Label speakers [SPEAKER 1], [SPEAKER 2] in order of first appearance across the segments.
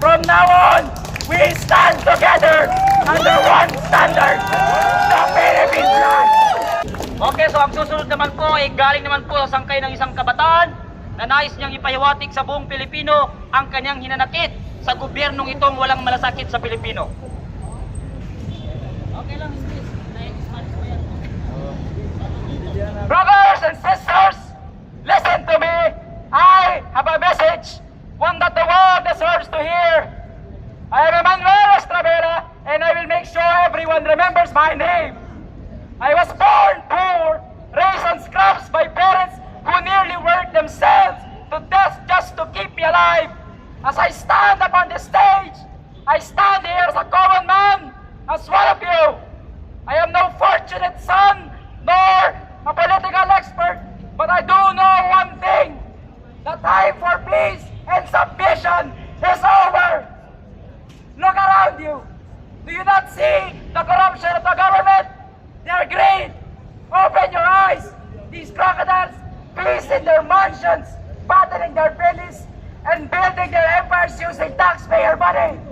[SPEAKER 1] From now on, we stand together under one standard, the Philippine flag. Okay, so ang susunod naman po ay galing naman po sa sangkay ng isang kabataan na nais niyang ipahiwatig sa buong Pilipino ang kanyang hinanakit sa gobyernong itong walang malasakit sa Pilipino. Okay lang, I stand here as a common man, as one of you. I am no fortunate son, nor a political expert, but I do know one thing. The time for peace and submission is over. Look around you. Do you not see the corruption of the government? Their greed. Open your eyes. These crocodiles feast in their mansions, fattening their bellies, and building their empires using taxpayer money.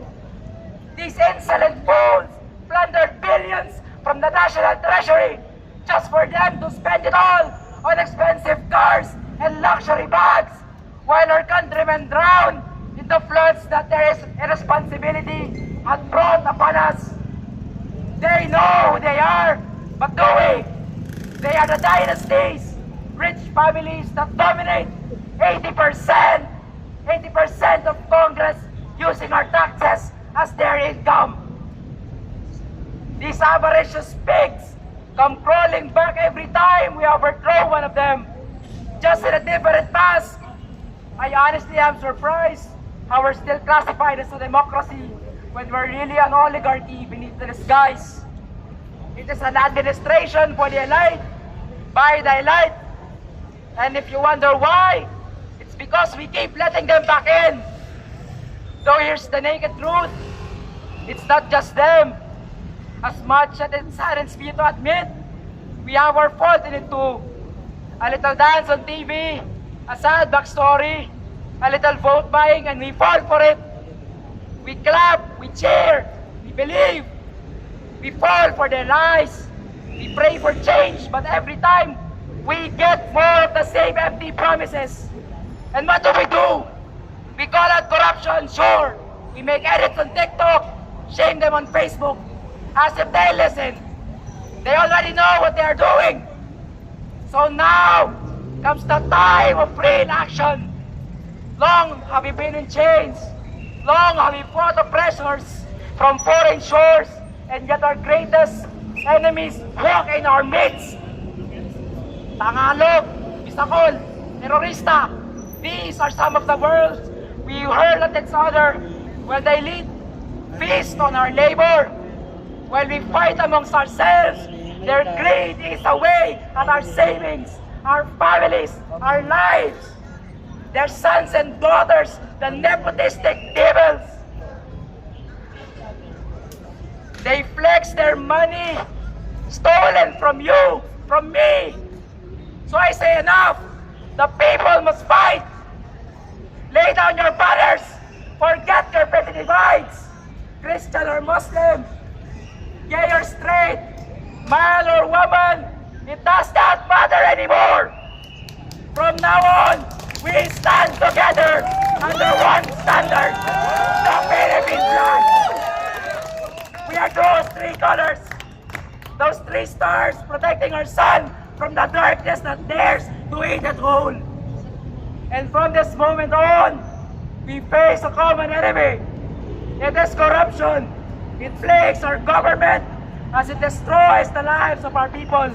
[SPEAKER 1] These insolent fools plundered billions from the national treasury just for them to spend it all on expensive cars and luxury bags, while our countrymen drown in the floods that their irresponsibility had brought upon us. They know who they are, but do we? They are the dynasties, rich families that dominate 80%, 80% of Congress using our taxes as their income. These avaricious pigs come crawling back every time we overthrow one of them, just in a different mask. I honestly am surprised how we're still classified as a democracy when we're really an oligarchy beneath the disguise. It is an administration for the elite, by the elite. And if you wonder why, it's because we keep letting them back in. So here's the naked truth, it's not just them. As much as it saddens me to admit, we have our fault in it too. A little dance on TV, a sad backstory, a little vote buying, and we fall for it. We clap, we cheer, we believe. We fall for their lies. We pray for change, but every time we get more of the same empty promises. And what do we do? We call out corruption, sure. We make edits on TikTok, shame them on Facebook, as if they listen. They already know what they are doing. So now comes the time of real action. Long have we been in chains. Long have we fought oppressors from foreign shores, and yet our greatest enemies walk in our midst. Tagalog, Bisakol, terorista. These are some of the words we hurl at each other while they lead feast on our labor. While we fight amongst ourselves, their greed is away at our savings, our families, our lives. Their sons and daughters, the nepotistic devils. They flex their money stolen from you, from me. So I say enough. The people must fight. Lay down your banners. Forget your petty divides. Christian or Muslim, gay or straight, man or woman, it does not matter anymore. From now on, we stand together under one standard, the Philippine flag. We are those three colors, those three stars protecting our sun from the darkness that dares to eat it whole. And from this moment on, we face a common enemy. It is corruption. It plagues our government as it destroys the lives of our people.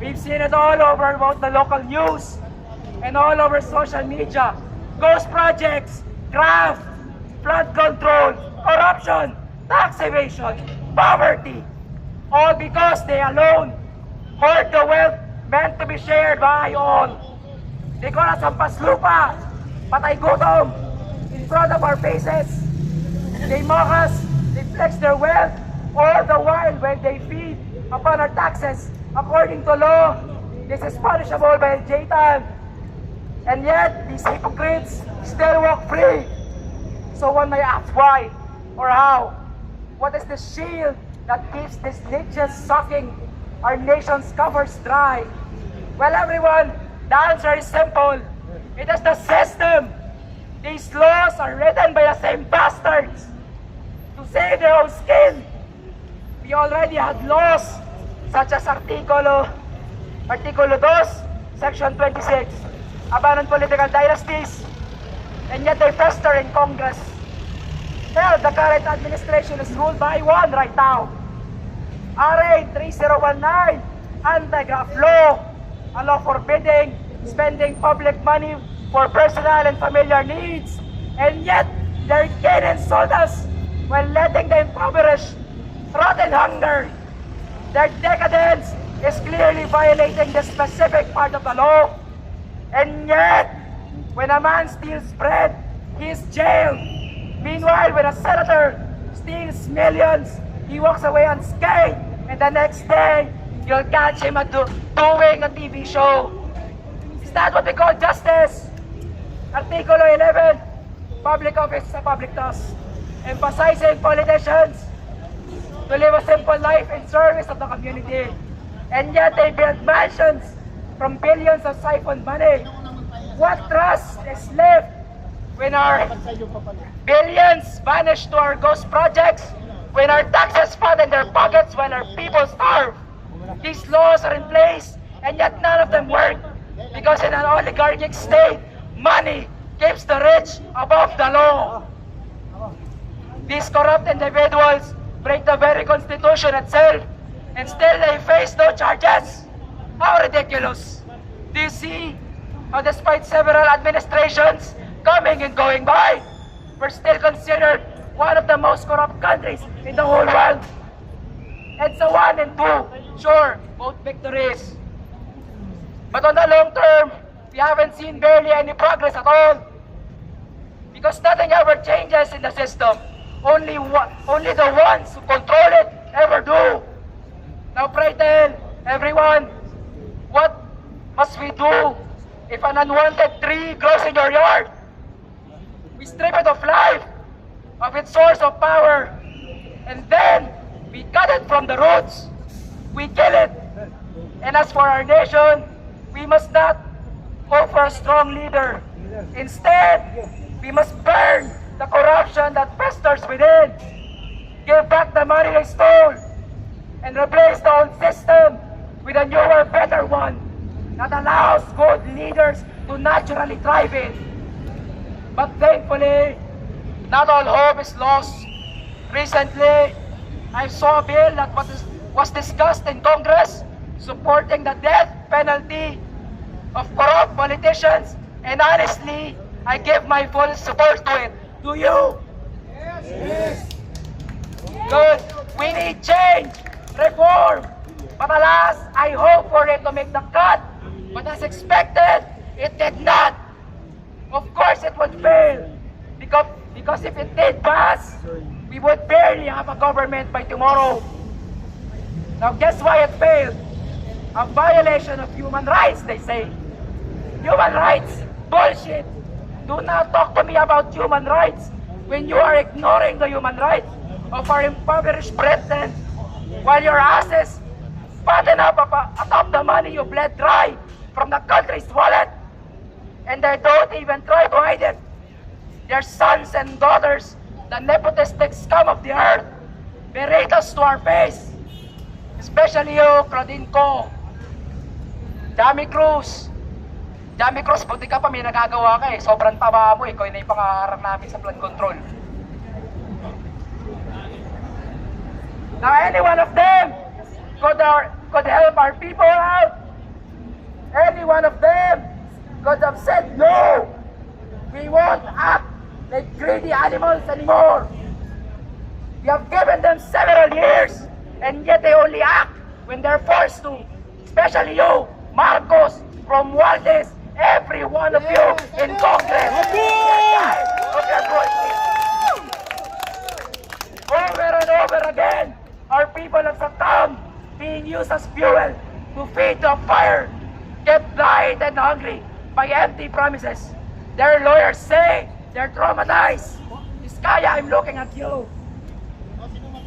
[SPEAKER 1] We've seen it all over both the local news and all over social media. Ghost projects, graft, flood control, corruption, tax evasion, poverty. All because they alone hoard the wealth meant to be shared by all. They call us hampas lupa, patay gutom, in front of our faces. They mock us, they flex their wealth, all the while when they feed upon our taxes according to law. This is punishable by JTAN. And yet, these hypocrites still walk free. So one may ask why or how. What is the shield that keeps these leeches sucking our nation's covers dry? Well, everyone, the answer is simple. It is the system. These laws are written by the same bastards save their own skin. We already had laws such as Articulo, Articulo 2, Section 26, about political dynasties, and yet they fester in Congress. Hell, the current administration is ruled by one right now. RA 3019, anti-graft law, a law forbidding spending public money for personal and familiar needs, and yet they're gaining soldiers while letting the impoverished rot in hunger. Their decadence is clearly violating the specific part of the law. And yet, when a man steals bread, he is jailed. Meanwhile, when a senator steals millions, he walks away unscathed. And the next day, you'll catch him do- doing a TV show. Is that what we call justice? Articulo 11, public office sa public trust, emphasizing politicians to live a simple life in service of the community. And yet they build mansions from billions of siphoned money. What trust is left when our billions vanish to our ghost projects, when our taxes fund in their pockets, when our people starve? These laws are in place, and yet none of them work. Because in an oligarchic state, money keeps the rich above the law. These corrupt individuals break the very constitution itself, and still they face no charges. How ridiculous! Do you see how despite several administrations coming and going by, we're still considered one of the most corrupt countries in the whole world? And so one and two, sure, both victories. But on the long term, we haven't seen barely any progress at all. Because nothing ever changes in the system. Only one, only the ones who control it ever do. Now pray tell everyone, what must we do if an unwanted tree grows in your yard? We strip it of life, of its source of power, and then we cut it from the roots. We kill it. And as for our nation, we must not hope for a strong leader. Instead, we must burn the corruption that festers within. Give back the money they stole and replace the old system with a newer, better one that allows good leaders to naturally thrive in. But thankfully, not all hope is lost. Recently, I saw a bill that was, was discussed in Congress supporting the death penalty of corrupt politicians, and honestly, I give my full support to it. Do you? Yes. Good. We need change, reform. But alas, I hope for it to make the cut. But as expected, it did not. Of course, it would fail. Because, because if it did pass, we would barely have a government by tomorrow. Now, guess why it failed? A violation of human rights, they say. Human rights? Bullshit! Do not talk to me about human rights when you are ignoring the human rights of our impoverished brethren while your asses fatten up atop uh, the money you bled dry from the country's wallet and they don't even try to hide it. Their sons and daughters, the nepotistic scum of the earth, berate us to our face. Especially you, Claudine Co. Dami Cruz. Dami Cruz, buti ka pa may nagagawa ka eh. Sobrang taba mo eh. Ikaw na yung pangaharap namin sa flood control. Now any one of them could, our, could help our people out. Any one of them could have said no. We won't act like greedy animals anymore. We have given them several years, and yet they only act when they're forced to. Especially you, Marcos, from Waldes, one of you in Congress. Of your. Over and over again, our people have succumbed, being used as fuel to feed the fire, kept blind and hungry by empty promises. Their lawyers say they're traumatized, Iskaya, I'm looking at you.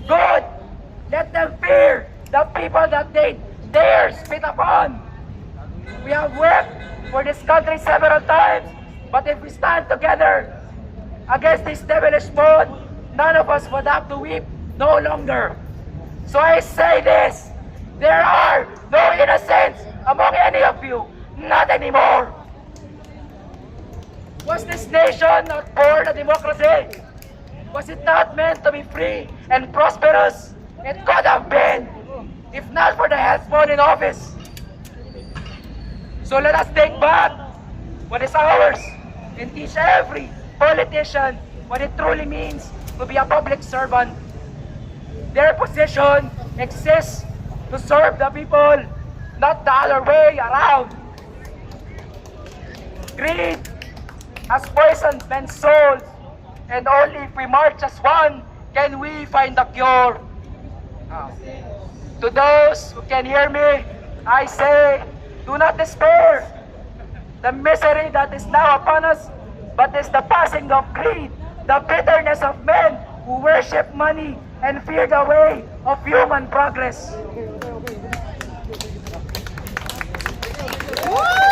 [SPEAKER 1] Good. Let them fear the people that they dare spit upon. We have worked for this country several times, but if we stand together against this devilish mood, none of us would have to weep no longer. So I say this, there are no innocents among any of you, not anymore. Was this nation not born a democracy? Was it not meant to be free and prosperous? It could have been, if not for the healthful in office. So let us take back what is ours and teach every politician what it truly means to be a public servant. Their position exists to serve the people, not the other way around. Greed has poisoned men's souls, and only if we march as one can we find the cure. To those who can hear me, I say, do not despair. The misery that is now upon us, but is the passing of greed, the bitterness of men who worship money and fear the way of human progress.
[SPEAKER 2] Woo!